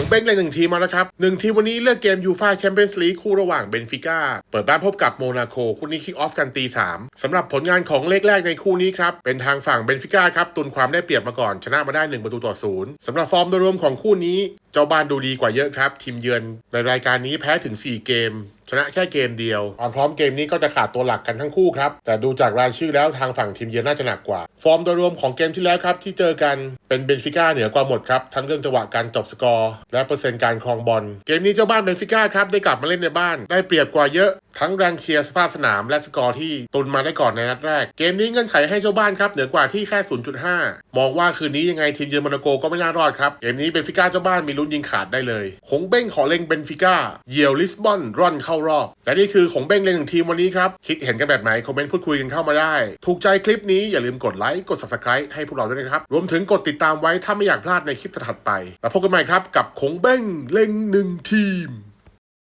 ผมเบ้งเลยหนึ่งทีมาแล้วครับหนึ่งทีวันนี้เลือกเกมยูฟาแชมเปี้ยนส์ลีกคู่ระหว่างเบนฟิก้าเปิดบ้านพบกับโมนาโคคู่นี้คิกออฟกันตีสามสำหรับผลงานของเลขแรกในคู่นี้ครับ เป็นทางฝั่งเบนฟิก้าครับตุนความได้เปรียบมาก่อนชนะมาได้ 1 ประตูต่อศูนย์สำหรับฟอร์มโดยรวมของคู่นี้เจ้าบ้านดูดีกว่าเยอะครับ ทีมเยือนในรายการนี้แพ้ถึง 4 เกม ชนะแค่เกมเดียวความพร้อมเกมนี้ก็จะขาดตัวหลักกันทั้งคู่ครับ แต่ดูจากรายชื่อแล้วทางฝั่งทีมเยือนน่าจะหนักกว่า ฟอร์มโดยรวมของเกมที่แล้วครับ ที่เจอกันเป็นเบนฟิก้าเหนือกว่าหมดครับ ทั้งเรื่องจังหวะการจบสกอร์ และเปอร์เซ็นต์การครองบอลเกมนี้เจ้าบ้านเบนฟิก้าครับได้กลับมาเล่นในบ้าน ได้เปรียบกว่าเยอะ ทั้งแรงเชียร์สภาพสนามและสกอร์ที่ตุนมาได้ก่อนในนัดแรก เกมนี้เงื่อนไขให้เจ้าบ้านครับเหนือกว่าที่แค่ 0.5 มองว่าคืนนี้ยังไงทีมเยอนโมนโกก็ไม่น่ารอดครับ เกมนี้เบนฟิก้าเจ้าบ้านมีลุ้นยิงขาดได้เลยคงเบ้งขอเล็งเบนฟิก้าเยียวลิสบอนร่อนเข้ารอบ และนี่คือของเบ้งเล็งหนึ่งทีมวันนี้ครับ คิดเห็นกันแบบไหนคอมเมนต์พูดคุยกันเข้ามาได้ ถูกใจคลิปนี้อย่าลืมกดไลค์กด subscribe ให้พวกเราด้วยนะครับรวมถึงกดติดตามไว้ถ้าไม่อยากพลาดในคลิปถัดไปแล้วพบกันใหม่ครับกับคงเบ้งเล็งหนึ่งทีม